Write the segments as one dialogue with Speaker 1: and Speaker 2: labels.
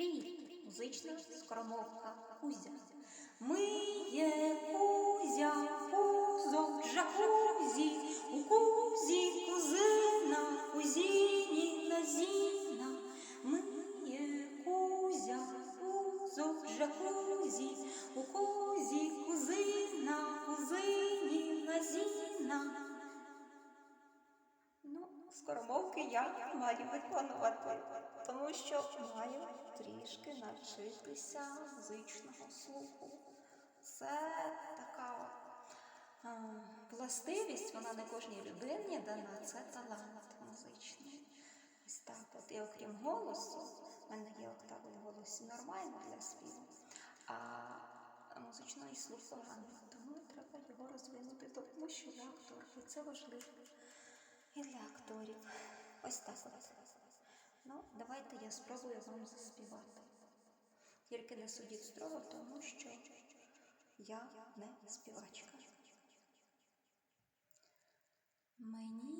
Speaker 1: Привіт, музична скоромовка Кузя. Скоромовки я маю виконувати, тому що маю трішки навчитися музичного слуху. Це така а, властивість, вона не кожній людині дана, це талант музичний. Ось так от. І окрім голосу, в мене є октави в голосі нормально для співу, а музичний слух поганий, тому треба його розвинути, тому що я актор, і це важливо. І для акторів. Ось так от. Ну, давайте я спробую вам заспівати. Тільки не судіть строго, тому що я не співачка. Мені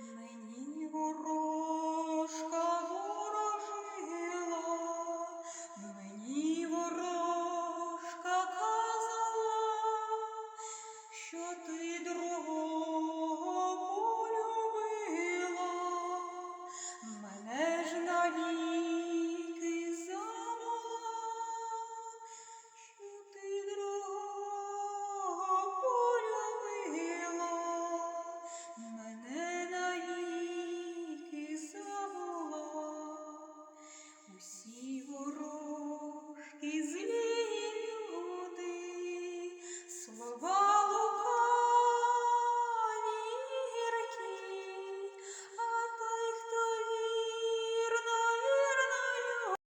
Speaker 1: Мені ворожка ворожила, мені ворожка казала, що ти друга.